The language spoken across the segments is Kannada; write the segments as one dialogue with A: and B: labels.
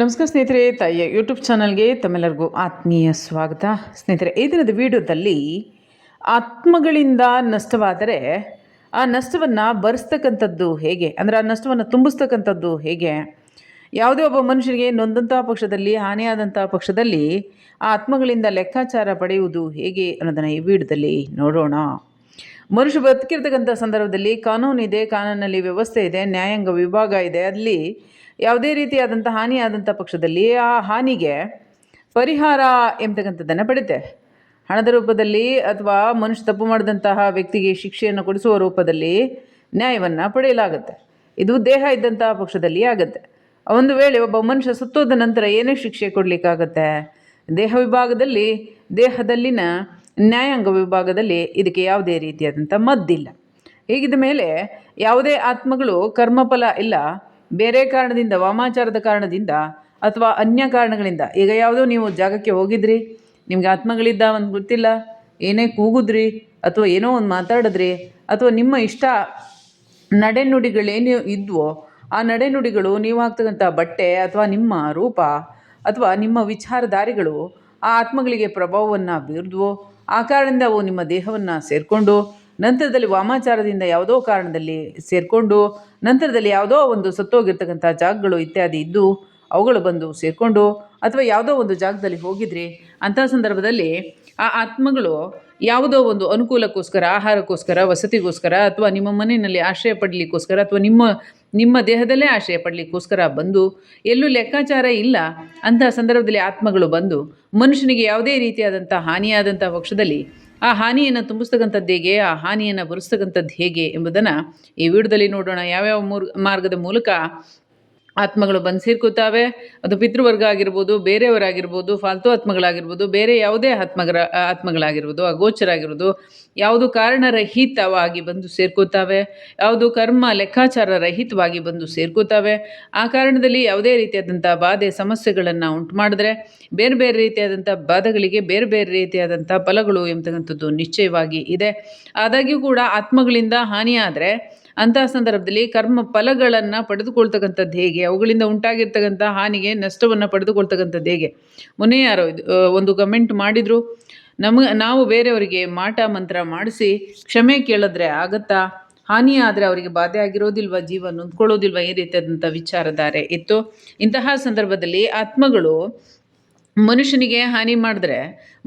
A: ನಮಸ್ಕಾರ ಸ್ನೇಹಿತರೆ, ತಾಯಿಯ ಯೂಟ್ಯೂಬ್ ಚಾನಲ್ಗೆ ತಮ್ಮೆಲ್ಲರಿಗೂ ಆತ್ಮೀಯ ಸ್ವಾಗತ. ಸ್ನೇಹಿತರೆ, ಈ ದಿನದ ವಿಡಿಯೋದಲ್ಲಿ ಆತ್ಮಗಳಿಂದ ನಷ್ಟವಾದರೆ ಆ ನಷ್ಟವನ್ನು ಭರಿಸ್ತಕ್ಕಂಥದ್ದು ಹೇಗೆ? ಅಂದರೆ ಆ ನಷ್ಟವನ್ನು ತುಂಬಿಸ್ತಕ್ಕಂಥದ್ದು ಹೇಗೆ? ಯಾವುದೇ ಒಬ್ಬ ಮನುಷ್ಯನಿಗೆ ನೊಂದಂತಹ ಪಕ್ಷದಲ್ಲಿ, ಹಾನಿಯಾದಂಥ ಪಕ್ಷದಲ್ಲಿ ಆ ಆತ್ಮಗಳಿಂದ ಲೆಕ್ಕಾಚಾರ ಪಡೆಯುವುದು ಹೇಗೆ ಅನ್ನೋದನ್ನು ಈ ವಿಡಿಯೋದಲ್ಲಿ ನೋಡೋಣ. ಮನುಷ್ಯ ಬದುಕಿರ್ತಕ್ಕಂಥ ಸಂದರ್ಭದಲ್ಲಿ ಕಾನೂನು ಇದೆ, ಕಾನೂನಲ್ಲಿ ವ್ಯವಸ್ಥೆ ಇದೆ, ನ್ಯಾಯಾಂಗ ವಿಭಾಗ ಇದೆ. ಅಲ್ಲಿ ಯಾವುದೇ ರೀತಿಯಾದಂಥ ಹಾನಿಯಾದಂಥ ಪಕ್ಷದಲ್ಲಿ ಆ ಹಾನಿಗೆ ಪರಿಹಾರ ಎಂಬತಕ್ಕಂಥದ್ದನ್ನು ಪಡಿತೆ. ಹಣದ ರೂಪದಲ್ಲಿ ಅಥವಾ ಮನುಷ್ಯ ತಪ್ಪು ಮಾಡಿದಂತಹ ವ್ಯಕ್ತಿಗೆ ಶಿಕ್ಷೆಯನ್ನು ಕೊಡಿಸುವ ರೂಪದಲ್ಲಿ ನ್ಯಾಯವನ್ನು ಪಡೆಯಲಾಗುತ್ತೆ. ಇದು ದೇಹ ಇದ್ದಂತಹ ಪಕ್ಷದಲ್ಲಿ ಆಗುತ್ತೆ. ಒಂದು ವೇಳೆ ಒಬ್ಬ ಮನುಷ್ಯ ಸುತ್ತೋದ ನಂತರ ಏನೇ ಶಿಕ್ಷೆ ಕೊಡಲಿಕ್ಕಾಗತ್ತೆ? ದೇಹ ವಿಭಾಗದಲ್ಲಿ ದೇಹದಲ್ಲಿನ ನ್ಯಾಯಾಂಗ ವಿಭಾಗದಲ್ಲಿ ಇದಕ್ಕೆ ಯಾವುದೇ ರೀತಿಯಾದಂಥ ಮದ್ದಿಲ್ಲ. ಹೀಗಿದ ಮೇಲೆ ಯಾವುದೇ ಆತ್ಮಗಳು ಕರ್ಮಫಲ ಇಲ್ಲ, ಬೇರೆ ಕಾರಣದಿಂದ, ವಾಮಾಚಾರದ ಕಾರಣದಿಂದ ಅಥವಾ ಅನ್ಯ ಕಾರಣಗಳಿಂದ, ಈಗ ಯಾವುದೋ ನೀವು ಜಾಗಕ್ಕೆ ಹೋಗಿದ್ರಿ, ನಿಮಗೆ ಆತ್ಮಗಳಿದ್ದ ಒಂದು ಗೊತ್ತಿಲ್ಲ, ಏನೇ ಕೂಗಿದ್ರಿ, ಅಥವಾ ಏನೋ ಒಂದು ಮಾತಾಡಿದ್ರಿ, ಅಥವಾ ನಿಮ್ಮ ಇಷ್ಟ ನಡೆನುಡಿಗಳೇನು ಇದ್ವೋ, ಆ ನಡೆನುಡಿಗಳು ನೀವು ಹಾಕ್ತಕ್ಕಂಥ ಬಟ್ಟೆ ಅಥವಾ ನಿಮ್ಮ ರೂಪ ಅಥವಾ ನಿಮ್ಮ ವಿಚಾರಧಾರಿಗಳು ಆ ಆತ್ಮಗಳಿಗೆ ಪ್ರಭಾವವನ್ನು ಬೀರಿದ್ವೋ ಆ ಕಾರಣದಿಂದ ಅವು ನಿಮ್ಮ ದೇಹವನ್ನು ಸೇರಿಕೊಂಡು, ನಂತರದಲ್ಲಿ ವಾಮಾಚಾರದಿಂದ ಯಾವುದೋ ಕಾರಣದಲ್ಲಿ ಸೇರಿಕೊಂಡು, ನಂತರದಲ್ಲಿ ಯಾವುದೋ ಒಂದು ಸತ್ತೋಗಿರ್ತಕ್ಕಂಥ ಜಾಗಗಳು ಇತ್ಯಾದಿ ಇದ್ದು, ಅವುಗಳು ಬಂದು ಸೇರಿಕೊಂಡು ಅಥವಾ ಯಾವುದೋ ಒಂದು ಜಾಗದಲ್ಲಿ ಹೋಗಿದ್ರೆ ಅಂಥ ಸಂದರ್ಭದಲ್ಲಿ ಆ ಆತ್ಮಗಳು ಯಾವುದೋ ಒಂದು ಅನುಕೂಲಕ್ಕೋಸ್ಕರ, ಆಹಾರಕ್ಕೋಸ್ಕರ, ವಸತಿಗೋಸ್ಕರ ಅಥವಾ ನಿಮ್ಮ ಮನೆಯಲ್ಲಿ ಆಶ್ರಯ ಪಡಲಿಕ್ಕೋಸ್ಕರ ಅಥವಾ ನಿಮ್ಮ ನಿಮ್ಮ ದೇಹದಲ್ಲೇ ಆಶ್ರಯ ಪಡಲಿಕ್ಕೋಸ್ಕರ ಬಂದು ಎಲ್ಲೂ ಲೆಕ್ಕಾಚಾರ ಇಲ್ಲ, ಅಂತಹ ಸಂದರ್ಭದಲ್ಲಿ ಆತ್ಮಗಳು ಬಂದು ಮನುಷ್ಯನಿಗೆ ಯಾವುದೇ ರೀತಿಯಾದಂಥ ಹಾನಿಯಾದಂಥ ಪಕ್ಷದಲ್ಲಿ ಆ ಹಾನಿಯನ್ನು ತುಂಬಿಸ್ತಕ್ಕಂಥದ್ದು ಹೇಗೆ, ಆ ಹಾನಿಯನ್ನು ಭರಿಸ್ತಕ್ಕಂಥದ್ದು ಹೇಗೆ ಎಂಬುದನ್ನು ಈ ವಿಡಿಯೋದಲ್ಲಿ ನೋಡೋಣ. ಯಾವ್ಯಾವ ಮೂರ್, ಮಾರ್ಗದ ಮೂಲಕ ಆತ್ಮಗಳು ಬಂದು ಸೇರ್ಕೋತಾವೆ. ಅದು ಪಿತೃವರ್ಗ ಆಗಿರ್ಬೋದು, ಬೇರೆಯವರಾಗಿರ್ಬೋದು, ಫಾಲ್ತು ಆತ್ಮಗಳಾಗಿರ್ಬೋದು, ಬೇರೆ ಯಾವುದೇ ಆತ್ಮಗಳ, ಆತ್ಮಗಳಾಗಿರ್ಬೋದು, ಅಗೋಚರ ಆಗಿರ್ಬೋದು ಯಾವುದು ಕಾರಣರಹಿತವಾಗಿ ಬಂದು ಸೇರ್ಕೋತಾವೆ, ಯಾವುದು ಕರ್ಮ ಲೆಕ್ಕಾಚಾರ ರಹಿತವಾಗಿ ಬಂದು ಸೇರ್ಕೋತಾವೆ, ಆ ಕಾರಣದಲ್ಲಿ ಯಾವುದೇ ರೀತಿಯಾದಂಥ ಬಾಧೆ, ಸಮಸ್ಯೆಗಳನ್ನು ಉಂಟು ಮಾಡಿದ್ರೆ, ಬೇರೆ ಬೇರೆ ರೀತಿಯಾದಂಥ ಬಾಧೆಗಳಿಗೆ ಬೇರೆ ಬೇರೆ ರೀತಿಯಾದಂಥ ಫಲಗಳು ಎಂಬತಕ್ಕಂಥದ್ದು ನಿಶ್ಚಯವಾಗಿ ಇದೆ. ಆದಾಗ್ಯೂ ಕೂಡ ಆತ್ಮಗಳಿಂದ ಹಾನಿಯಾದರೆ ಅಂತಹ ಸಂದರ್ಭದಲ್ಲಿ ಕರ್ಮ ಫಲಗಳನ್ನು ಪಡೆದುಕೊಳ್ತಕ್ಕಂಥದ್ದು ಹೇಗೆ? ಅವುಗಳಿಂದ ಉಂಟಾಗಿರ್ತಕ್ಕಂಥ ಹಾನಿಗೆ ನಷ್ಟವನ್ನು ಪಡೆದುಕೊಳ್ತಕ್ಕಂಥದ್ದು ಹೇಗೆ? ಮೊನ್ನೆ ಯಾರೋ ಒಂದು ಕಮೆಂಟ್ ಮಾಡಿದರು, ನಮಗೆ, ನಾವು ಬೇರೆಯವರಿಗೆ ಮಾಟ ಮಂತ್ರ ಮಾಡಿಸಿ ಕ್ಷಮೆ ಕೇಳಿದ್ರೆ ಆಗತ್ತಾ? ಹಾನಿ ಆದರೆ ಅವರಿಗೆ ಬಾಧೆ ಆಗಿರೋದಿಲ್ವ? ಜೀವ ನೊಂದ್ಕೊಳ್ಳೋದಿಲ್ವ? ಈ ರೀತಿಯಾದಂಥ ವಿಚಾರಧಾರೆ ಇತ್ತು. ಇಂತಹ ಸಂದರ್ಭದಲ್ಲಿ ಆತ್ಮಗಳು ಮನುಷ್ಯನಿಗೆ ಹಾನಿ ಮಾಡಿದ್ರೆ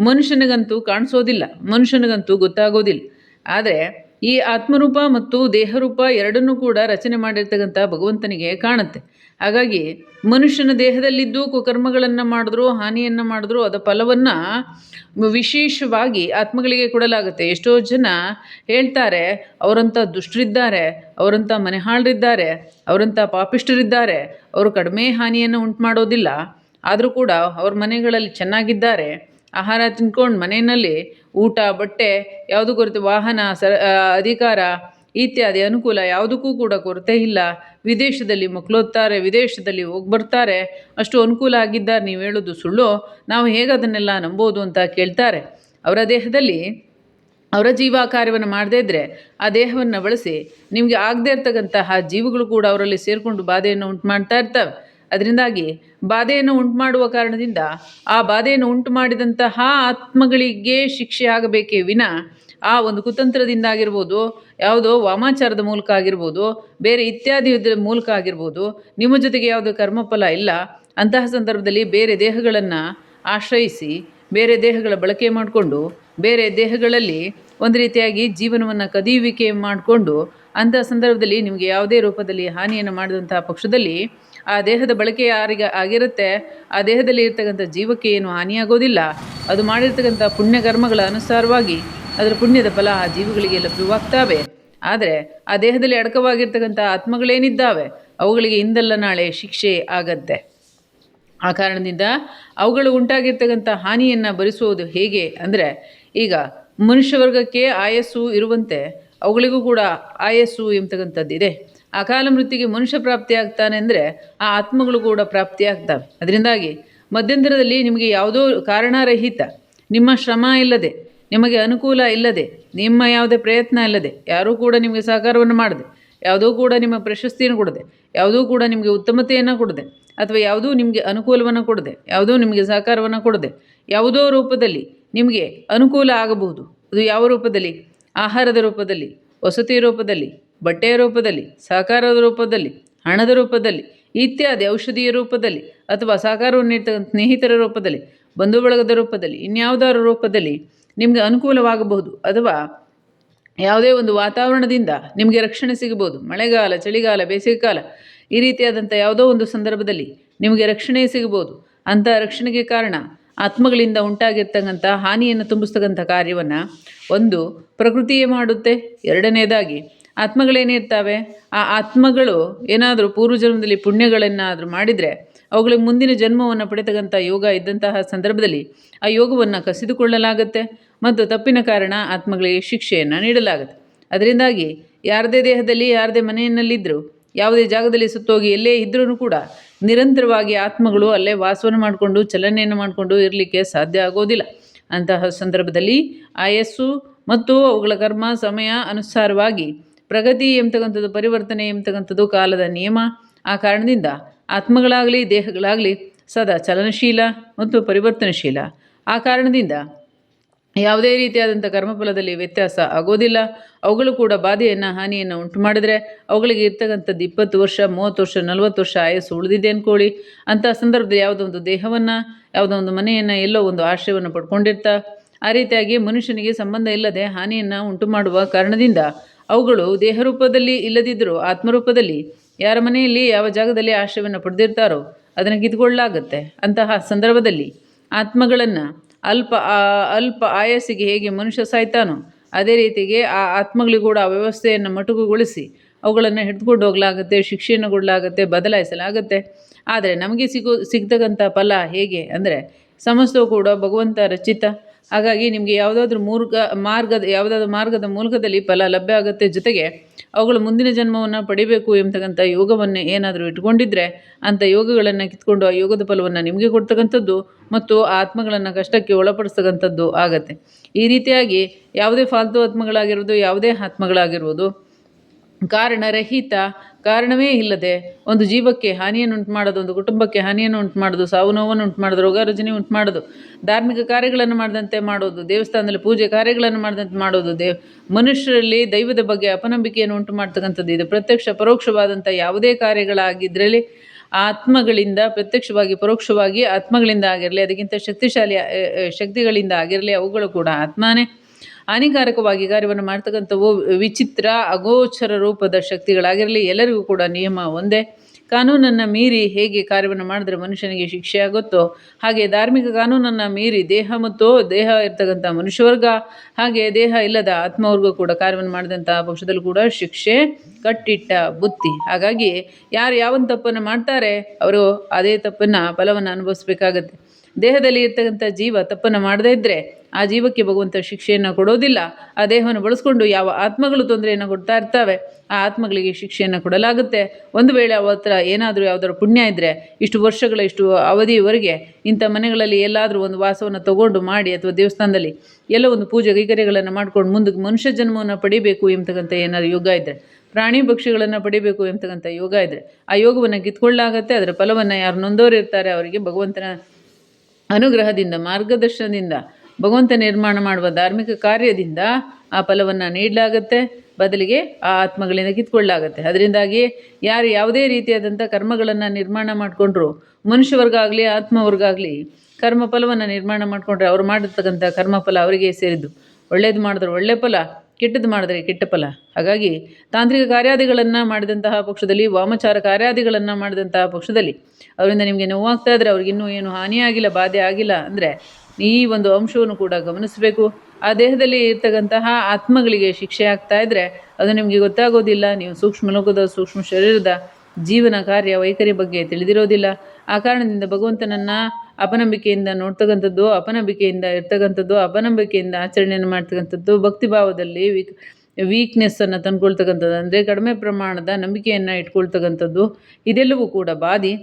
A: ಮನುಷ್ಯನಿಗಂತೂ ಕಾಣಿಸೋದಿಲ್ಲ, ಮನುಷ್ಯನಿಗಂತೂ ಗೊತ್ತಾಗೋದಿಲ್ಲ. ಆದರೆ ಈ ಆತ್ಮರೂಪ ಮತ್ತು ದೇಹರೂಪ ಎರಡನ್ನೂ ಕೂಡ ರಚನೆ ಮಾಡಿರ್ತಕ್ಕಂಥ ಭಗವಂತನಿಗೆ ಕಾಣುತ್ತೆ. ಹಾಗಾಗಿ ಮನುಷ್ಯನ ದೇಹದಲ್ಲಿದ್ದು ಕುಕರ್ಮಗಳನ್ನು ಮಾಡಿದ್ರು, ಹಾನಿಯನ್ನು ಮಾಡಿದ್ರು ಅದರ ಫಲವನ್ನು ವಿಶೇಷವಾಗಿ ಆತ್ಮಗಳಿಗೆ ಕೊಡಲಾಗುತ್ತೆ. ಎಷ್ಟೋ ಜನ ಹೇಳ್ತಾರೆ ಅವರಂಥ ದುಷ್ಟರಿದ್ದಾರೆ ಅವರಂಥ ಮನೆಹಾಳರಿದ್ದಾರೆ ಅವರಂಥ ಪಾಪಿಷ್ಟರಿದ್ದಾರೆ ಅವರು ಕಡಿಮೆ ಹಾನಿಯನ್ನು ಉಂಟು ಮಾಡೋದಿಲ್ಲ. ಆದರೂ ಕೂಡ ಅವ್ರ ಮನೆಗಳಲ್ಲಿ ಚೆನ್ನಾಗಿದ್ದಾರೆ ಆಹಾರ ತಿನ್ಕೊಂಡು ಮನೆಯಲ್ಲಿ ಊಟ, ಬಟ್ಟೆ, ಯಾವುದು ಕೊರತೆ, ವಾಹನ ಸ ಅಧಿಕಾರ ಇತ್ಯಾದಿ ಅನುಕೂಲ ಯಾವುದಕ್ಕೂ ಕೂಡ ಕೊರತೆ ಇಲ್ಲ. ವಿದೇಶದಲ್ಲಿ ಮಕ್ಕಳೋದ್ತಾರೆ ವಿದೇಶದಲ್ಲಿ ಹೋಗಿ ಬರ್ತಾರೆ. ಅಷ್ಟು ಅನುಕೂಲ ಆಗಿದ್ದಾರೆ ನೀವು ಹೇಳೋದು ಸುಳ್ಳು. ನಾವು ಹೇಗೆ ಅದನ್ನೆಲ್ಲ ನಂಬೋದು ಅಂತ ಕೇಳ್ತಾರೆ. ಅವರ ದೇಹದಲ್ಲಿ ಅವರ ಜೀವ ಕಾರ್ಯವನ್ನು ಮಾಡದೇ ಇದ್ದರೆ ಆ ದೇಹವನ್ನು ಬಳಸಿ ನಿಮಗೆ ಆಗದೇ ಇರ್ತಕ್ಕಂತಹ ಜೀವಗಳು ಕೂಡ ಅವರಲ್ಲಿ ಸೇರಿಕೊಂಡು ಬಾಧೆಯನ್ನು ಉಂಟು ಮಾಡ್ತಾ ಇರ್ತವೆ. ಅದರಿಂದಾಗಿ ಬಾಧೆಯನ್ನು ಉಂಟು ಮಾಡುವ ಕಾರಣದಿಂದ ಆ ಬಾಧೆಯನ್ನು ಉಂಟು ಮಾಡಿದಂತಹ ಆತ್ಮಗಳಿಗೆ ಶಿಕ್ಷೆ ಆಗಬೇಕೇ ವಿನ ಆ ಒಂದು ಕುತಂತ್ರದಿಂದ ಆಗಿರ್ಬೋದು, ಯಾವುದೋ ವಾಮಾಚಾರದ ಮೂಲಕ ಆಗಿರ್ಬೋದು, ಬೇರೆ ಇತ್ಯಾದಿ ಮೂಲಕ ಆಗಿರ್ಬೋದು, ನಿಮ್ಮ ಜೊತೆಗೆ ಯಾವುದೋ ಕರ್ಮಫಲ ಇಲ್ಲ, ಅಂತಹ ಸಂದರ್ಭದಲ್ಲಿ ಬೇರೆ ದೇಹಗಳನ್ನು ಆಶ್ರಯಿಸಿ, ಬೇರೆ ದೇಹಗಳ ಬಳಕೆ ಮಾಡಿಕೊಂಡು, ಬೇರೆ ದೇಹಗಳಲ್ಲಿ ಒಂದು ರೀತಿಯಾಗಿ ಜೀವನವನ್ನು ಕದಿಯುವಿಕೆ ಮಾಡಿಕೊಂಡು, ಅಂತಹ ಸಂದರ್ಭದಲ್ಲಿ ನಿಮಗೆ ಯಾವುದೇ ರೂಪದಲ್ಲಿ ಹಾನಿಯನ್ನು ಮಾಡಿದಂತಹ ಪಕ್ಷದಲ್ಲಿ ಆ ದೇಹದ ಬಳಕೆ ಯಾರಿಗೆ ಆಗಿರುತ್ತೆ, ಆ ದೇಹದಲ್ಲಿ ಇರ್ತಕ್ಕಂಥ ಜೀವಕ್ಕೆ ಏನು ಹಾನಿಯಾಗೋದಿಲ್ಲ. ಅದು ಮಾಡಿರ್ತಕ್ಕಂಥ ಪುಣ್ಯಕರ್ಮಗಳ ಅನುಸಾರವಾಗಿ ಅದರ ಪುಣ್ಯದ ಫಲ ಆ ಜೀವಗಳಿಗೆ ಲಭ್ಯವಾಗ್ತಾವೆ. ಆದರೆ ಆ ದೇಹದಲ್ಲಿ ಅಡಕವಾಗಿರ್ತಕ್ಕಂಥ ಆತ್ಮಗಳೇನಿದ್ದಾವೆ? ಅವುಗಳಿಗೆ ಇಂದಲ್ಲ ನಾಳೆ ಶಿಕ್ಷೆ ಆಗತ್ತೆ. ಆ ಕಾರಣದಿಂದ ಅವುಗಳು ಉಂಟಾಗಿರ್ತಕ್ಕಂಥ ಹಾನಿಯನ್ನು ಭರಿಸುವುದು ಹೇಗೆ ಅಂದರೆ, ಈಗ ಮನುಷ್ಯ ವರ್ಗಕ್ಕೆ ಆಯಸ್ಸು ಇರುವಂತೆ ಅವುಗಳಿಗೂ ಕೂಡ ಆಯಸ್ಸು ಎಂಬತಕ್ಕಂಥದ್ದಿದೆ ಅಕಾಲ ಮೃತ್ಯುಗೆ ಮನುಷ್ಯ ಪ್ರಾಪ್ತಿಯಾಗ್ತಾನೆ ಅಂದರೆ ಆ ಆತ್ಮಗಳು ಕೂಡ ಪ್ರಾಪ್ತಿಯಾಗ್ತವೆ. ಅದರಿಂದಾಗಿ ಮಧ್ಯಂತರದಲ್ಲಿ ನಿಮಗೆ ಯಾವುದೋ ಕಾರಣರಹಿತ, ನಿಮ್ಮ ಶ್ರಮ ಇಲ್ಲದೆ, ನಿಮಗೆ ಅನುಕೂಲ ಇಲ್ಲದೆ, ನಿಮ್ಮ ಯಾವುದೇ ಪ್ರಯತ್ನ ಇಲ್ಲದೆ, ಯಾರೂ ಕೂಡ ನಿಮಗೆ ಸಹಕಾರವನ್ನು ಮಾಡದೆ, ಯಾವುದೂ ಕೂಡ ನಿಮ್ಮ ಪ್ರಶಸ್ತಿಯನ್ನು ಕೊಡದೆ, ಯಾವುದೂ ಕೂಡ ನಿಮಗೆ ಉತ್ತಮತೆಯನ್ನು ಕೊಡದೆ, ಅಥವಾ ಯಾವುದೂ ನಿಮಗೆ ಅನುಕೂಲವನ್ನು ಕೊಡದೆ, ಯಾವುದೂ ನಿಮಗೆ ಸಹಕಾರವನ್ನು ಕೊಡದೆ, ಯಾವುದೋ ರೂಪದಲ್ಲಿ ನಿಮಗೆ ಅನುಕೂಲ ಆಗಬಹುದು. ಅದು ಯಾವ ರೂಪದಲ್ಲಿ? ಆಹಾರದ ರೂಪದಲ್ಲಿ, ವಸತಿ ರೂಪದಲ್ಲಿ ಬಟ್ಟೆಯ ರೂಪದಲ್ಲಿ, ಸಹಕಾರದ ರೂಪದಲ್ಲಿ, ಹಣದ ರೂಪದಲ್ಲಿ, ಇತ್ಯಾದಿ ಔಷಧಿಯ ರೂಪದಲ್ಲಿ ಅಥವಾ ಸಹಕಾರವನ್ನು ನೀಡ್ತಕ್ಕಂಥ ಸ್ನೇಹಿತರ ರೂಪದಲ್ಲಿ ಬಂಧು ಬಳಗದ ರೂಪದಲ್ಲಿ ಇನ್ಯಾವುದಾದ್ರು ರೂಪದಲ್ಲಿ ನಿಮಗೆ ಅನುಕೂಲವಾಗಬಹುದು ಅಥವಾ ಯಾವುದೇ ಒಂದು ವಾತಾವರಣದಿಂದ ನಿಮಗೆ ರಕ್ಷಣೆ ಸಿಗಬಹುದು. ಮಳೆಗಾಲ, ಚಳಿಗಾಲ, ಬೇಸಿಗೆಕಾಲ, ಈ ರೀತಿಯಾದಂಥ ಯಾವುದೋ ಒಂದು ಸಂದರ್ಭದಲ್ಲಿ ನಿಮಗೆ ರಕ್ಷಣೆ ಸಿಗಬಹುದು. ಅಂತಹ ರಕ್ಷಣೆಗೆ ಕಾರಣ ಆತ್ಮಗಳಿಂದ ಉಂಟಾಗಿರ್ತಕ್ಕಂಥ, ಹಾನಿಯನ್ನು ತುಂಬಿಸ್ತಕ್ಕಂಥ ಕಾರ್ಯವನ್ನು ಒಂದು ಪ್ರಕೃತಿಯೇ ಮಾಡುತ್ತೆ. ಎರಡನೇದಾಗಿ ಆತ್ಮಗಳೇನಿರ್ತಾವೆ ಆ ಆತ್ಮಗಳು ಏನಾದರೂ ಪೂರ್ವಜನ್ಮದಲ್ಲಿ ಪುಣ್ಯಗಳನ್ನಾದರೂ ಮಾಡಿದರೆ ಅವುಗಳಿಗೆ ಮುಂದಿನ ಜನ್ಮವನ್ನು ಪಡೆತಕ್ಕಂಥ ಯೋಗ ಇದ್ದಂತಹ ಸಂದರ್ಭದಲ್ಲಿ ಆ ಯೋಗವನ್ನು ಕಸಿದುಕೊಳ್ಳಲಾಗುತ್ತೆ ಮತ್ತು ತಪ್ಪಿನ ಕಾರಣ ಆತ್ಮಗಳಿಗೆ ಶಿಕ್ಷೆಯನ್ನು ನೀಡಲಾಗುತ್ತೆ. ಅದರಿಂದಾಗಿ ಯಾರದೇ ದೇಹದಲ್ಲಿ, ಯಾರದೇ ಮನೆಯಲ್ಲಿದ್ದರೂ ಯಾವುದೇ ಜಾಗದಲ್ಲಿ ಸುತ್ತೋಗಿ ಎಲ್ಲೇ ಇದ್ರೂ ಕೂಡ ನಿರಂತರವಾಗಿ ಆತ್ಮಗಳು ಅಲ್ಲೇ ವಾಸವನ್ನು ಮಾಡಿಕೊಂಡು, ಚಲನೆಯನ್ನು ಮಾಡಿಕೊಂಡು ಇರಲಿಕ್ಕೆ ಸಾಧ್ಯ ಆಗೋದಿಲ್ಲ. ಅಂತಹ ಸಂದರ್ಭದಲ್ಲಿ ಆಯಸ್ಸು ಮತ್ತು ಅವುಗಳ ಕರ್ಮ, ಸಮಯ ಅನುಸಾರವಾಗಿ ಪ್ರಗತಿ ಎಂಬತಕ್ಕಂಥದ್ದು ಪರಿವರ್ತನೆ ಎಂಬತಕ್ಕಂಥದ್ದು ಕಾಲದ ನಿಯಮ. ಆ ಕಾರಣದಿಂದ ಆತ್ಮಗಳಾಗಲಿ, ದೇಹಗಳಾಗಲಿ ಸದಾ ಚಲನಶೀಲ ಮತ್ತು ಪರಿವರ್ತನಶೀಲ. ಆ ಕಾರಣದಿಂದ ಯಾವುದೇ ರೀತಿಯಾದಂಥ ಕರ್ಮಫಲದಲ್ಲಿ ವ್ಯತ್ಯಾಸ ಆಗೋದಿಲ್ಲ. ಅವುಗಳು ಕೂಡ ಬಾಧೆಯನ್ನು, ಹಾನಿಯನ್ನು ಉಂಟು ಮಾಡಿದರೆ ಅವುಗಳಿಗೆ ಇರ್ತಕ್ಕಂಥದ್ದು ಇಪ್ಪತ್ತು ವರ್ಷ, ಮೂವತ್ತು ವರ್ಷ, ನಲ್ವತ್ತು ವರ್ಷ ಆಯಸ್ಸು ಉಳಿದಿದೆ ಅಂದ್ಕೊಳ್ಳಿ ಅಂಥ ಸಂದರ್ಭದಲ್ಲಿ ಯಾವುದೋ ಒಂದು ದೇಹವನ್ನು, ಯಾವುದೋ ಒಂದು ಮನೆಯನ್ನು, ಎಲ್ಲೋ ಒಂದು ಆಶ್ರಯವನ್ನು ಪಡ್ಕೊಂಡಿರ್ತಾ, ಆ ರೀತಿಯಾಗಿ ಮನುಷ್ಯನಿಗೆ ಸಂಬಂಧ ಇಲ್ಲದೆ ಹಾನಿಯನ್ನು ಉಂಟು ಮಾಡುವ ಕಾರಣದಿಂದ ಅವುಗಳು ದೇಹ ರೂಪದಲ್ಲಿ ಇಲ್ಲದಿದ್ದರೂ ಆತ್ಮರೂಪದಲ್ಲಿ ಯಾರ ಮನೆಯಲ್ಲಿ ಯಾವ ಜಾಗದಲ್ಲಿ ಆಶ್ರಯವನ್ನು ಪಡೆದಿರ್ತಾರೋ ಅದನ್ನು ಕಿತ್ಕೊಳ್ಳಾಗುತ್ತೆ ಅಂತಹ ಸಂದರ್ಭದಲ್ಲಿ ಆತ್ಮಗಳನ್ನು ಅಲ್ಪ ಅಲ್ಪ ಆಯಸ್ಸಿಗೆ ಹೇಗೆ ಮನುಷ್ಯ ಸಾಯ್ತಾನೋ ಅದೇ ರೀತಿಗೆ ಆ ಆತ್ಮಗಳಿಗೂ ಕೂಡ ಆ ವ್ಯವಸ್ಥೆಯನ್ನು ಮೊಟಕುಗೊಳಿಸಿ ಅವುಗಳನ್ನು ಹಿಡಿದುಕೊಂಡು ಹೋಗಲಾಗುತ್ತೆ, ಶಿಕ್ಷೆಯನ್ನು ಕೊಡಲಾಗುತ್ತೆ, ಬದಲಾಯಿಸಲಾಗುತ್ತೆ. ಆದರೆ ನಮಗೆ ಸಿಗೋ, ಸಿಗ್ತಕ್ಕಂಥ ಫಲ ಹೇಗೆ? ಅಂದರೆ ಸಮಸ್ತವು ಕೂಡ ಭಗವಂತ ರಚಿತ. ಹಾಗಾಗಿ ನಿಮಗೆ ಯಾವುದಾದ್ರೂ ಮೂರ್ಗ, ಮಾರ್ಗದ, ಯಾವುದಾದ್ರೂ ಮಾರ್ಗದ ಮೂಲಕದಲ್ಲಿ ಫಲ ಲಭ್ಯ ಆಗುತ್ತೆ ಜೊತೆಗೆ ಅವುಗಳು ಮುಂದಿನ ಜನ್ಮವನ್ನು ಪಡಿಬೇಕು ಎಂಬತಕ್ಕಂಥ ಯೋಗವನ್ನು ಏನಾದರೂ ಇಟ್ಕೊಂಡಿದ್ರೆ ಅಂಥ ಯೋಗಗಳನ್ನು ಕಿತ್ಕೊಂಡು ಆ ಯೋಗದ ಫಲವನ್ನು ನಿಮಗೆ ಕೊಡ್ತಕ್ಕಂಥದ್ದು ಮತ್ತು ಆತ್ಮಗಳನ್ನು ಕಷ್ಟಕ್ಕೆ ಒಳಪಡಿಸ್ತಕ್ಕಂಥದ್ದು ಆಗತ್ತೆ. ಈ ರೀತಿಯಾಗಿ ಯಾವುದೇ ಫಾಲ್ತು ಆತ್ಮಗಳಾಗಿರ್ಬೋದು, ಯಾವುದೇ ಆತ್ಮಗಳಾಗಿರ್ಬೋದು ಕಾರಣರಹಿತ ಕಾರಣವೇ ಇಲ್ಲದೆ ಒಂದು ಜೀವಕ್ಕೆ ಹಾನಿಯನ್ನು ಉಂಟು ಮಾಡೋದು ಒಂದು ಕುಟುಂಬಕ್ಕೆ ಹಾನಿಯನ್ನು ಉಂಟು ಮಾಡೋದು ಸಾವು ನೋವನ್ನು ಉಂಟು ಮಾಡೋದು ರೋಗ ಉಂಟು ಮಾಡೋದು ಧಾರ್ಮಿಕ ಕಾರ್ಯಗಳನ್ನು ಮಾಡಿದಂತೆ ಮಾಡೋದು, ದೇವಸ್ಥಾನದಲ್ಲಿ ಪೂಜೆ ಕಾರ್ಯಗಳನ್ನು ಮಾಡಿದಂತೆ ಮಾಡೋದು, ದೇವ್, ಮನುಷ್ಯರಲ್ಲಿ ದೈವದ ಬಗ್ಗೆ ಅಪನಂಬಿಕೆಯನ್ನು ಉಂಟು ಮಾಡ್ತಕ್ಕಂಥದ್ದು ಇದು ಪ್ರತ್ಯಕ್ಷ, ಪರೋಕ್ಷವಾದಂಥ ಯಾವುದೇ ಕಾರ್ಯಗಳಾಗಿದ್ದರಲ್ಲಿ ಆತ್ಮಗಳಿಂದ ಪ್ರತ್ಯಕ್ಷವಾಗಿ, ಪರೋಕ್ಷವಾಗಿ ಆತ್ಮಗಳಿಂದ ಆಗಿರಲಿ, ಅದಕ್ಕಿಂತ ಶಕ್ತಿಶಾಲಿ ಶಕ್ತಿಗಳಿಂದ ಆಗಿರಲಿ, ಅವುಗಳು ಕೂಡ ಆತ್ಮನೇ. ಹಾನಿಕಾರಕವಾಗಿ ಕಾರ್ಯವನ್ನು ಮಾಡ್ತಕ್ಕಂಥವು ವಿಚಿತ್ರ, ಅಗೋಚರ ರೂಪದ ಶಕ್ತಿಗಳಾಗಿರಲಿ, ಎಲ್ಲರಿಗೂ ಕೂಡ ನಿಯಮ ಒಂದೇ. ಕಾನೂನನ್ನು ಮೀರಿ ಹೇಗೆ ಕಾರ್ಯವನ್ನು ಮಾಡಿದ್ರೆ ಮನುಷ್ಯನಿಗೆ ಶಿಕ್ಷೆ ಆಗುತ್ತೋ, ಹಾಗೆ ಧಾರ್ಮಿಕ ಕಾನೂನನ್ನು ಮೀರಿ ದೇಹ ಮತ್ತು ದೇಹ ಇರ್ತಕ್ಕಂಥ ಮನುಷ್ಯವರ್ಗ, ಹಾಗೆ ದೇಹ ಇಲ್ಲದ ಆತ್ಮವರ್ಗ ಕೂಡ ಕಾರ್ಯವನ್ನು ಮಾಡಿದಂಥ ಪಕ್ಷದಲ್ಲೂ ಕೂಡ ಶಿಕ್ಷೆ ಕಟ್ಟಿಟ್ಟ ಬುತ್ತಿ. ಹಾಗಾಗಿ ಯಾರು ಯಾವ ತಪ್ಪನ್ನು ಮಾಡ್ತಾರೆ, ಅವರು ಅದೇ ತಪ್ಪನ್ನು ಫಲವನ್ನು ಅನುಭವಿಸ್ಬೇಕಾಗತ್ತೆ. ದೇಹದಲ್ಲಿ ಇರ್ತಕ್ಕಂಥ ಜೀವ ತಪ್ಪನ್ನು ಮಾಡದೇ ಇದ್ದರೆ ಆ ಜೀವಕ್ಕೆ ಭಗವಂತ ಶಿಕ್ಷೆಯನ್ನು ಕೊಡೋದಿಲ್ಲ. ಆ ದೇಹವನ್ನು ಬಳಸ್ಕೊಂಡು ಯಾವ ಆತ್ಮಗಳು ತೊಂದರೆಯನ್ನು ಕೊಡ್ತಾ ಇರ್ತವೆ, ಆ ಆತ್ಮಗಳಿಗೆ ಶಿಕ್ಷೆಯನ್ನು ಕೊಡಲಾಗುತ್ತೆ. ಒಂದು ವೇಳೆ ಅವತ್ರ ಏನಾದರೂ ಯಾವುದಾದ್ರು ಪುಣ್ಯ ಇದ್ದರೆ ಇಷ್ಟು ವರ್ಷಗಳ, ಇಷ್ಟು ಅವಧಿಯವರೆಗೆ ಇಂಥ ಮನೆಗಳಲ್ಲಿ ಎಲ್ಲಾದರೂ ಒಂದು ವಾಸವನ್ನು ತಗೊಂಡು ಮಾಡಿ ಅಥವಾ ದೇವಸ್ಥಾನದಲ್ಲಿ ಎಲ್ಲ ಒಂದು ಪೂಜೆ ಕೈಕರ್ಯಗಳನ್ನು ಮಾಡ್ಕೊಂಡು ಮುಂದಕ್ಕೆ ಮನುಷ್ಯ ಜನ್ಮವನ್ನು ಪಡಿಬೇಕು ಎಂಬತಕ್ಕಂಥ ಏನಾದರೂ ಯೋಗ ಇದ್ದರೆ ಪ್ರಾಣಿ ಪಕ್ಷಿಗಳನ್ನು ಪಡಿಬೇಕು ಎಂಬತಕ್ಕಂಥ ಯೋಗ ಇದ್ದರೆ ಆ ಯೋಗವನ್ನು ಕಿತ್ಕೊಳ್ಳಾಗತ್ತೆ ಅದರ ಫಲವನ್ನು ಯಾರು ನೊಂದೋರು ಇರ್ತಾರೆ ಅವರಿಗೆ ಭಗವಂತನ ಅನುಗ್ರಹದಿಂದ, ಮಾರ್ಗದರ್ಶನದಿಂದ, ಭಗವಂತ ನಿರ್ಮಾಣ ಮಾಡುವ ಧಾರ್ಮಿಕ ಕಾರ್ಯದಿಂದ ಆ ಫಲವನ್ನು ನೀಡಲಾಗತ್ತೆ, ಬದಲಿಗೆ ಆ ಆತ್ಮಗಳಿಂದ ಕಿತ್ಕೊಳ್ಳಾಗತ್ತೆ. ಅದರಿಂದಾಗಿ ಯಾರು ಯಾವುದೇ ರೀತಿಯಾದಂಥ ಕರ್ಮಗಳನ್ನು ನಿರ್ಮಾಣ ಮಾಡಿಕೊಂಡ್ರು ಮನುಷ್ಯವರ್ಗ ಆಗಲಿ ಆತ್ಮವರ್ಗ ಆಗಲಿ ಕರ್ಮ ಫಲವನ್ನು ನಿರ್ಮಾಣ ಮಾಡಿಕೊಂಡ್ರೆ ಅವ್ರು ಮಾಡಿರ್ತಕ್ಕಂಥ ಕರ್ಮಫಲ ಅವರಿಗೆ ಸೇರಿದ್ದು. ಒಳ್ಳೇದು ಮಾಡಿದ್ರೆ ಒಳ್ಳೆ ಫಲ ಕೆಟ್ಟದ್ದು ಮಾಡಿದ್ರೆ ಕೆಟ್ಟ ಫಲ. ಹಾಗಾಗಿ ತಾಂತ್ರಿಕ ಕಾರ್ಯಾದಿಗಳನ್ನು ಮಾಡಿದಂತಹ ಪಕ್ಷದಲ್ಲಿ, ವಾಮಚಾರ ಕಾರ್ಯಾದಿಗಳನ್ನು ಮಾಡಿದಂತಹ ಪಕ್ಷದಲ್ಲಿ ಅವರಿಂದ ನಿಮಗೆ ನೋವಾಗ್ತಾ ಇದ್ದರೆ ಅವ್ರಿಗಿನ್ನೂ ಏನು ಹಾನಿಯಾಗಿಲ್ಲ ಬಾಧೆ ಆಗಿಲ್ಲ ಅಂದರೆ ಈ ಒಂದು ಅಂಶವನ್ನು ಕೂಡ ಗಮನಿಸಬೇಕು. ಆ ದೇಹದಲ್ಲಿ ಇರ್ತಕ್ಕಂತಹ ಆತ್ಮಗಳಿಗೆ ಶಿಕ್ಷೆ ಆಗ್ತಾ ಇದ್ದರೆ ಅದು ನಿಮಗೆ ಗೊತ್ತಾಗೋದಿಲ್ಲ. ನೀವು ಸೂಕ್ಷ್ಮ ಲೋಕದ, ಸೂಕ್ಷ್ಮ ಶರೀರದ ಜೀವನ ಕಾರ್ಯ, ವೈಖರಿ ಬಗ್ಗೆ ತಿಳಿದಿರೋದಿಲ್ಲ. ಆ ಕಾರಣದಿಂದ ಭಗವಂತನನ್ನು ಅಪನಂಬಿಕೆಯಿಂದ ನೋಡ್ತಕ್ಕಂಥದ್ದು, ಅಪನಂಬಿಕೆಯಿಂದ ಇರ್ತಕ್ಕಂಥದ್ದು, ಅಪನಂಬಿಕೆಯಿಂದ ಆಚರಣೆಯನ್ನು ಮಾಡ್ತಕ್ಕಂಥದ್ದು, ಭಕ್ತಿಭಾವದಲ್ಲಿ ವೀಕ್ ವೀಕ್ನೆಸ್ಸನ್ನು ತಂದುಕೊಳ್ತಕ್ಕಂಥದ್ದು. ಅಂದರೆ ಕಡಿಮೆ ಪ್ರಮಾಣದ ನಂಬಿಕೆಯನ್ನು ಇಟ್ಕೊಳ್ತಕ್ಕಂಥದ್ದು. ಇದೆಲ್ಲವೂ ಕೂಡ ಬಾದಿ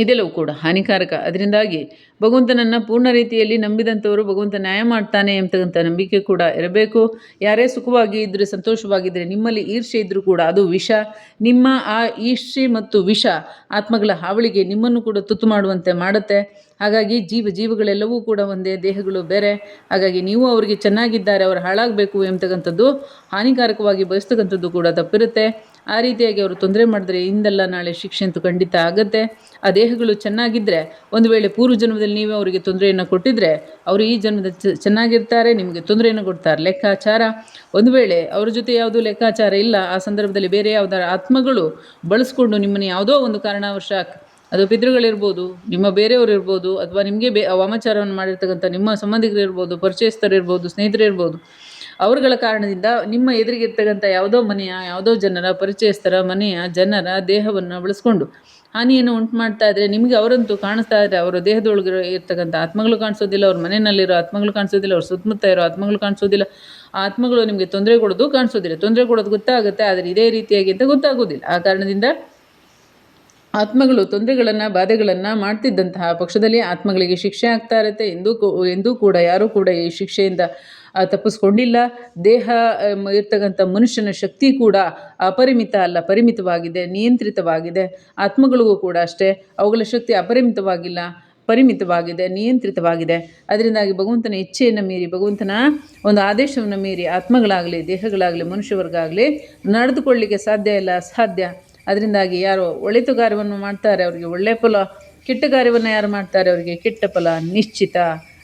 A: ಇದೆಲ್ಲವೂ ಕೂಡ ಹಾನಿಕಾರಕ. ಅದರಿಂದಾಗಿ ಭಗವಂತನನ್ನು ಪೂರ್ಣ ರೀತಿಯಲ್ಲಿ ನಂಬಿದಂಥವರು ಭಗವಂತ ನ್ಯಾಯ ಮಾಡ್ತಾನೆ ಎಂಬತಕ್ಕಂಥ ನಂಬಿಕೆ ಕೂಡ ಇರಬೇಕು. ಯಾರೇ ಸುಖವಾಗಿ ಇದ್ದರೆ ಸಂತೋಷವಾಗಿದ್ದರೆ ನಿಮ್ಮಲ್ಲಿ ಈರ್ಷೆ ಇದ್ದರೂ ಕೂಡ ಅದು ವಿಷ. ನಿಮ್ಮ ಆ ಈರ್ಷೆ ಮತ್ತು ವಿಷ ಆತ್ಮಗಳ ಹಾವಳಿಗೆ ನಿಮ್ಮನ್ನು ಕೂಡ ತುತ್ತು ಮಾಡುವಂತೆ ಮಾಡುತ್ತೆ. ಹಾಗಾಗಿ ಜೀವ ಜೀವಗಳೆಲ್ಲವೂ ಕೂಡ ಒಂದೇ, ದೇಹಗಳು ಬೇರೆ. ಹಾಗಾಗಿ ನೀವು ಅವರಿಗೆ ಚೆನ್ನಾಗಿದ್ದಾರೆ, ಅವರು ಹಾಳಾಗಬೇಕು ಎಂಬತಕ್ಕಂಥದ್ದು ಹಾನಿಕಾರಕವಾಗಿ ಬಯಸ್ತಕ್ಕಂಥದ್ದು ಕೂಡ ತಪ್ಪಿರುತ್ತೆ. ಆ ರೀತಿಯಾಗಿ ಅವರು ತೊಂದರೆ ಮಾಡಿದ್ರೆ ಇಂದಲ್ಲ ನಾಳೆ ಶಿಕ್ಷೆ ಅಂತೂ ಖಂಡಿತ ಆಗುತ್ತೆ. ಆ ದೇಹಗಳು ಚೆನ್ನಾಗಿದ್ದರೆ ಒಂದು ವೇಳೆ ಪೂರ್ವ ಜನ್ಮದಲ್ಲಿ ನೀವೇ ಅವರಿಗೆ ತೊಂದರೆಯನ್ನು ಕೊಟ್ಟಿದ್ದರೆ ಅವರು ಈ ಜನ್ಮದ ಚೆನ್ನಾಗಿರ್ತಾರೆ, ನಿಮಗೆ ತೊಂದರೆಯನ್ನು ಕೊಡ್ತಾರೆ. ಲೆಕ್ಕಾಚಾರ, ಒಂದು ವೇಳೆ ಅವ್ರ ಜೊತೆ ಯಾವುದೂ ಲೆಕ್ಕಾಚಾರ ಇಲ್ಲ, ಆ ಸಂದರ್ಭದಲ್ಲಿ ಬೇರೆ ಯಾವುದಾರ ಆತ್ಮಗಳು ಬಳಸ್ಕೊಂಡು ನಿಮ್ಮನ್ನು ಯಾವುದೋ ಒಂದು ಕಾರಣವಶಾತ್, ಅದು ಪಿತೃಗಳಿರ್ಬೋದು, ನಿಮ್ಮ ಬೇರೆಯವರು ಇರ್ಬೋದು, ಅಥವಾ ನಿಮಗೆ ಬೇ ವಾಮಾಚಾರವನ್ನು ಮಾಡಿರ್ತಕ್ಕಂಥ ನಿಮ್ಮ ಸಂಬಂಧಿಕರು ಇರ್ಬೋದು ಸ್ನೇಹಿತರಿರ್ಬೋದು ಅವರುಗಳ ಕಾರಣದಿಂದ ನಿಮ್ಮ ಎದುರಿಗಿರ್ತಕ್ಕಂಥ ಯಾವುದೋ ಮನೆಯ, ಯಾವುದೋ ಜನರ ಪರಿಚಯಸ್ಥರ ಮನೆಯ ಜನರ ದೇಹವನ್ನು ಬಳಸ್ಕೊಂಡು ಹಾನಿಯನ್ನು ಉಂಟು ಮಾಡ್ತಾ ಇದ್ದರೆ ನಿಮಗೆ ಅವರಂತೂ ಕಾಣಿಸ್ತಾ ಇದ್ದರೆ ಅವರ ದೇಹದೊಳಗಿರೋ ಇರ್ತಕ್ಕಂಥ ಆತ್ಮಗಳು ಕಾಣಿಸೋದಿಲ್ಲ, ಅವ್ರ ಮನೆಯಲ್ಲಿರೋ ಆತ್ಮಗಳು ಕಾಣಿಸೋದಿಲ್ಲ, ಅವ್ರ ಸುತ್ತಮುತ್ತ ಇರೋ ಆತ್ಮಗಳು ಕಾಣಿಸೋದಿಲ್ಲ. ಆತ್ಮಗಳು ನಿಮಗೆ ತೊಂದರೆ ಕೊಡೋದು ಕಾಣಿಸೋದಿಲ್ಲ. ತೊಂದರೆ ಕೊಡೋದು ಗೊತ್ತಾಗುತ್ತೆ, ಆದರೆ ಇದೇ ರೀತಿಯಾಗಿ ಅಂತ ಗೊತ್ತಾಗೋದಿಲ್ಲ. ಆ ಕಾರಣದಿಂದ ಆತ್ಮಗಳು ತೊಂದರೆಗಳನ್ನು, ಬಾಧೆಗಳನ್ನು ಮಾಡ್ತಿದ್ದಂತಹ ಪಕ್ಷದಲ್ಲಿ ಆತ್ಮಗಳಿಗೆ ಶಿಕ್ಷೆ ಆಗ್ತಾ ಇರುತ್ತೆ. ಎಂದೂ ಎಂದೂ ಕೂಡ, ಯಾರೂ ಕೂಡ ಈ ಶಿಕ್ಷೆಯಿಂದ ತಪ್ಪಿಸ್ಕೊಂಡಿಲ್ಲ. ದೇಹ ಇರ್ತಕ್ಕಂಥ ಮನುಷ್ಯನ ಶಕ್ತಿ ಕೂಡ ಅಪರಿಮಿತ ಅಲ್ಲ, ಪರಿಮಿತವಾಗಿದೆ, ನಿಯಂತ್ರಿತವಾಗಿದೆ. ಆತ್ಮಗಳಿಗೂ ಕೂಡ ಅಷ್ಟೇ. ಅವುಗಳ ಶಕ್ತಿ ಅಪರಿಮಿತವಾಗಿಲ್ಲ, ಪರಿಮಿತವಾಗಿದೆ, ನಿಯಂತ್ರಿತವಾಗಿದೆ. ಅದರಿಂದಾಗಿ ಭಗವಂತನ ಇಚ್ಛೆಯನ್ನು ಮೀರಿ, ಭಗವಂತನ ಒಂದು ಆದೇಶವನ್ನು ಮೀರಿ, ಆತ್ಮಗಳಾಗಲಿ, ದೇಹಗಳಾಗಲಿ ಮನುಷ್ಯವರ್ಗ ಆಗಲಿ ನಡೆದುಕೊಳ್ಳಲಿಕ್ಕೆ ಸಾಧ್ಯ ಇಲ್ಲ, ಅಸಾಧ್ಯ. ಅದರಿಂದಾಗಿ ಯಾರು ಒಳಿತು ಕಾರ್ಯವನ್ನು ಮಾಡ್ತಾರೆ, ಅವರಿಗೆ ಒಳ್ಳೆಯ ಫಲ, ಕೆಟ್ಟ ಕಾರ್ಯವನ್ನು ಯಾರು ಮಾಡ್ತಾರೆ, ಅವರಿಗೆ ಕೆಟ್ಟ ಫಲ, ನಿಶ್ಚಿತ.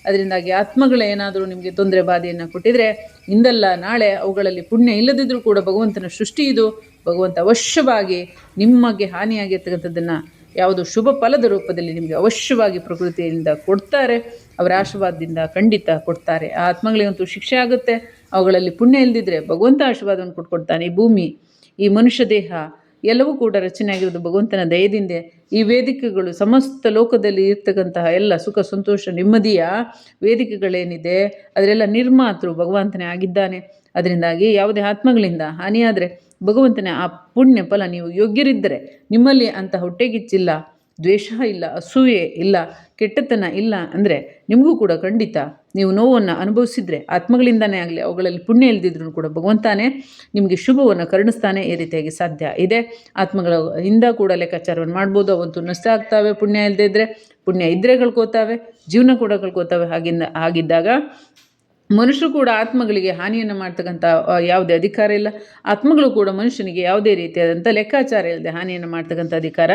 A: ಅದರಿಂದಾಗಿ ಆತ್ಮಗಳೇನಾದರೂ ನಿಮಗೆ ತೊಂದರೆ ಬಾಧೆಯನ್ನು ಕೊಟ್ಟಿದ್ರೆ, ಇಂದಲ್ಲ ನಾಳೆ ಅವುಗಳಲ್ಲಿ ಪುಣ್ಯ ಇಲ್ಲದಿದ್ದರೂ ಕೂಡ ಭಗವಂತನ ಸೃಷ್ಟಿ ಇದು. ಭಗವಂತ ಅವಶ್ಯವಾಗಿ ನಿಮಗೆ ಹಾನಿಯಾಗಿರ್ತಕ್ಕಂಥದ್ದನ್ನು ಯಾವುದು ಶುಭ ಫಲದ ರೂಪದಲ್ಲಿ ನಿಮಗೆ ಅವಶ್ಯವಾಗಿ ಪ್ರಕೃತಿಯಿಂದ ಕೊಡ್ತಾರೆ. ಅವರ ಆಶೀರ್ವಾದದಿಂದ ಖಂಡಿತ ಕೊಡ್ತಾರೆ. ಆ ಆತ್ಮಗಳಿಗಂತೂ ಶಿಕ್ಷೆ ಆಗುತ್ತೆ. ಅವುಗಳಲ್ಲಿ ಪುಣ್ಯ ಇಲ್ಲದಿದ್ದರೆ ಭಗವಂತ ಆಶೀರ್ವಾದವನ್ನು ಕೊಟ್ಕೊಡ್ತಾನೆ ಈ ಭೂಮಿ. ಈ ಮನುಷ್ಯ ದೇಹ ಎಲ್ಲವೂ ಕೂಡ ರಚನೆ ಆಗಿರೋದು ಭಗವಂತನ ದಯದಿಂದ ಈ ವೇದಿಕೆಗಳು ಸಮಸ್ತ ಲೋಕದಲ್ಲಿ ಇರ್ತಕ್ಕಂತಹ ಎಲ್ಲ ಸುಖ, ಸಂತೋಷ, ನೆಮ್ಮದಿಯ ವೇದಿಕೆಗಳೇನಿದೆ, ಅದರೆಲ್ಲ ನಿರ್ಮಾತೃ ಭಗವಂತನೇ ಆಗಿದ್ದಾನೆ. ಅದರಿಂದಾಗಿ ಯಾವುದೇ ಆತ್ಮಗಳಿಂದ ಹಾನಿಯಾದರೆ ಭಗವಂತನೇ ಆ ಪುಣ್ಯ ಫಲ ನೀವು ಯೋಗ್ಯರಿದ್ದರೆ ನಿಮ್ಮಲ್ಲಿ ಅಂತ ಹೊಟ್ಟೆಗಿಚ್ಚಿಲ್ಲ. ದ್ವೇಷ ಇಲ್ಲ, ಅಸೂಯೆ ಇಲ್ಲ, ಕೆಟ್ಟತನ ಇಲ್ಲ ಅಂದರೆ ನಿಮಗೂ ಕೂಡ ಖಂಡಿತ ನೀವು ನೋವನ್ನು ಅನುಭವಿಸಿದರೆ ಆತ್ಮಗಳಿಂದನೇ ಆಗಲಿ, ಅವುಗಳಲ್ಲಿ ಪುಣ್ಯ ಇಲ್ದಿದ್ರೂ ಕೂಡ ಭಗವಂತನೇ ನಿಮಗೆ ಶುಭವನ್ನು ಕರುಣಿಸ್ತಾನೆ ಈ ರೀತಿಯಾಗಿ ಸಾಧ್ಯ ಇದೆ. ಆತ್ಮಗಳ ಹಿಂದ ಕೂಡ ಲೆಕ್ಕಾಚಾರವನ್ನು ಮಾಡ್ಬೋದು, ಅವಂತೂ ನಷ್ಟ ಆಗ್ತಾವೆ, ಪುಣ್ಯ ಇಲ್ಲದೇ ಇದ್ದರೆ ಪುಣ್ಯ ಇದ್ದರೆ ಕಳ್ಕೋತಾವೆ, ಜೀವನ ಕೂಡ ಕಳ್ಕೋತಾವೆ. ಹಾಗಿಂದ, ಹಾಗಿದ್ದಾಗ ಮನುಷ್ಯರು ಕೂಡ ಆತ್ಮಗಳಿಗೆ ಹಾನಿಯನ್ನು ಮಾಡ್ತಕ್ಕಂಥ ಯಾವುದೇ ಅಧಿಕಾರ ಇಲ್ಲ. ಆತ್ಮಗಳು ಕೂಡ ಮನುಷ್ಯನಿಗೆ ಯಾವುದೇ ರೀತಿಯಾದಂಥ ಲೆಕ್ಕಾಚಾರ ಇಲ್ಲದೆ ಹಾನಿಯನ್ನು ಮಾಡ್ತಕ್ಕಂಥ ಅಧಿಕಾರ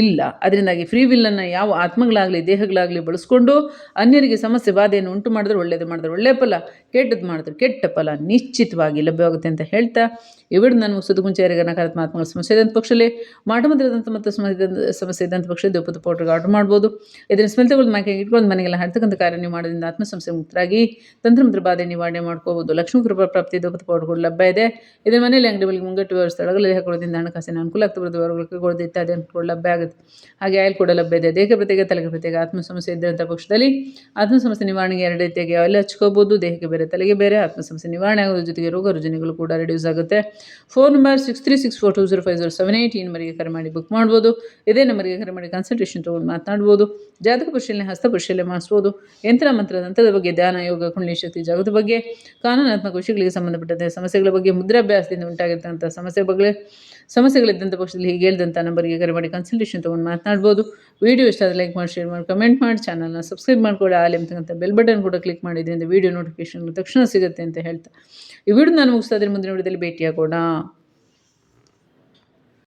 A: ಇಲ್ಲ. ಅದರಿಂದಾಗಿ ಫ್ರೀ ವಿಲ್ಲನ್ನು ಯಾವ ಆತ್ಮಗಳಾಗಲಿ, ದೇಹಗಳಾಗಲಿ ಬಳಸ್ಕೊಂಡು ಅನ್ಯರಿಗೆ ಸಮಸ್ಯೆ, ಬಾಧೆಯನ್ನು ಉಂಟು ಮಾಡಿದ್ರೆ ಒಳ್ಳೆಯದು ಮಾಡಿದ್ರೆ ಒಳ್ಳೆಯ ಫಲ, ಕೆಟ್ಟದ್ದು ಮಾಡಿದ್ರೆ ಕೆಟ್ಟ ಫಲ ನಿಶ್ಚಿತವಾಗಿ ಲಭ್ಯವಾಗುತ್ತೆ ಅಂತ ಹೇಳ್ತಾ ಇವಿಡು ನಾನು ಮುಗಿಸೋದು ಮುಂಚೆ ಯಾರಿಗೆ ನಕಾರಾತ್ಮಕ ಸಮಸ್ಯೆ ಇದ್ದಂಥ ಪಕ್ಷದಲ್ಲಿ ಮಾಟಮಂತ್ರದಂಥ ಮತ್ತು ಸಮಸ್ಯೆ ಸಮಸ್ಯೆ ಇದ್ದಂಥ ಪಕ್ಷ ಉಪದ ಪೌಡ್ರಿಗೆ ಆರ್ಡರ್ ಮಾಡ್ಬೋದು. ಇದನ್ನು ಸ್ಮಿತಗಳು ತಗೊಳ್ದು ಮಾಕೆ ಇಟ್ಕೊಂಡು ಮನೆಗೆಲ್ಲ ಹಾಡ್ತಕ್ಕಂಥ ಕಾರ್ಯ ನೀವು ಮಾಡೋದ್ರಿಂದ ಆತ್ಮಸಂಸ್ಥೆ ಮುಕ್ತರಾಗಿ ತಂತ್ರಮಂತ್ರ ಬಾಧೆ ನಿವಾರಣೆ ಮಾಡ್ಕೋಬೋದು. ಲಕ್ಷ್ಮೀ ಕೃಪಾ ಪ್ರಾಪ್ತಿ ದೊಪ್ಪತ್ತು ಪೌಡ್ರುಗಳು ಲಭ್ಯ ಇದೆ. ಇದರ ಮನೆಯಲ್ಲಿ ಅಂಗಡಿಗಳಿಗೆ ಮುಂಗಟ್ಟು ಸ್ಥಳಗಳಲ್ಲಿ ಹಾಕೊಳ್ಳೋದ್ರಿಂದ ಹಣಕಾಸಿನ ಅನುಕೂಲ ಆಗ್ತಾ ಬರೋದು ಹೊರಗೊಳ್ಳೋದು ಇತ್ಯಾದಿ ಅನುಕೂಲ ಲಭ್ಯ ಆಗುತ್ತೆ. ಹಾಗೆ ಆಯಿಲ್ ಕೂಡ ಲಭ್ಯ ಇದೆ. ದೇಹ ಪ್ರತ್ಯೇಕ, ತಲೆಗೆ ಪ್ರತ್ಯೇಕ ಆತ್ಮ ಇದ್ದಂಥ ಪಕ್ಷದಲ್ಲಿ ಆತ್ಮ ಸಮಸ್ಯೆ ನಿವಾರಣೆಗೆ ಎರಡು ರೀತಿಯಾಗಿ ಆಯಿಲ್ ಹಚ್ಕೋಬೋದು ದೇಹಕ್ಕೆ ಬೇರೆ, ತಲೆಗೆ ಬೇರೆ ಆತ್ಮ ಸಮಸ್ಯೆ ನಿವಾರಣೆ ಆಗೋದ್ರ ಜೊತೆಗೆ ರೋಗ ರುಜಿನಗಳು ಕೂಡ ರೆಡ್ಯೂಸ್ ಆಗುತ್ತೆ. Phone number six three six four two zero five zero seven eight ಈ ನಂಬರಿಗೆ ಕರೆ ಮಾಡಿ ಬುಕ್ ಮಾಡ್ಬೋದು. ಇದೇ ನಂಬರಿಗೆ ಕರೆ ಮಾಡಿ ಕನ್ಸಲ್ಟೇಷನ್ ತೊಗೊಂಡು ಮಾತನಾಡ್ಬೋದು. ಜಾತಕ ಪರಿಶೀಲನೆ, ಹಸ್ತ ಪರಿಶೀಲನೆ ಮಾಡಿಸ್ಬೋದು. ಯಂತ್ರ ಮಂತ್ರ ತಂತ್ರದ ಬಗ್ಗೆ ಧ್ಯಾನ, ಯೋಗ, ಕುಂಡಲಿ ಶಕ್ತಿ ಜಾಗದ ಬಗ್ಗೆ, ಕಾನೂನಾತ್ಮಕ ವಿಷಯಗಳಿಗೆ ಸಂಬಂಧಪಟ್ಟಂತೆ ಸಮಸ್ಯೆಗಳ ಬಗ್ಗೆ ಮುದ್ರಾಭ್ಯಾಸದಿಂದ ಉಂಟಾಗಿರ್ತಕ್ಕಂಥ ಸಮಸ್ಯೆ ಬಗ್ಗೆ ಸಮಸ್ಯೆಗಳಿದ್ದಂಥ ಪಕ್ಷದಲ್ಲಿ ಹೀಗೆ ಹೇಳಿದಂಥ ನಂಬರಿಗೆ ಕರೆ ಮಾಡಿ ಕನ್ಸಲ್ಟೇಷನ್ ತೊಗೊಂಡು ಮಾತನಾಡ್ಬೋದು. ವಿಡಿಯೋ ಇಷ್ಟ ಆದರೆ ಲೈಕ್ ಮಾಡಿ ಶೇರ್ ಮಾಡಿ ಕಮೆಂಟ್ ಮಾಡಿ ಚಾನಲ್ನ ಸಬ್ಸ್ಕ್ರೈಬ್ ಮಾಡ್ಕೊಳ್ಳಿ. ಆಲ್ ಅಂತಕ್ಕಂಥ ಬೆಲ್ ಬಟನ್ ಕೂಡ ಕ್ಲಿಕ್ ಮಾಡಿದ್ರಿಂದ ವಿಡಿಯೋ ನೋಟಿಫಿಕೇಶನ್ ತಕ್ಷಣ ಸಿಗುತ್ತೆ ಅಂತ ಹೇಳ್ತಾ. ಈ ವಿಡಿಯೋ ನಾನು ಮುಗಿಸ್ತಾ ಇದ್ರೆ ಮುಂದಿನ ವಿಡಿಯೋದಲ್ಲಿ ಭೇಟಿಯಾಗೋಣ.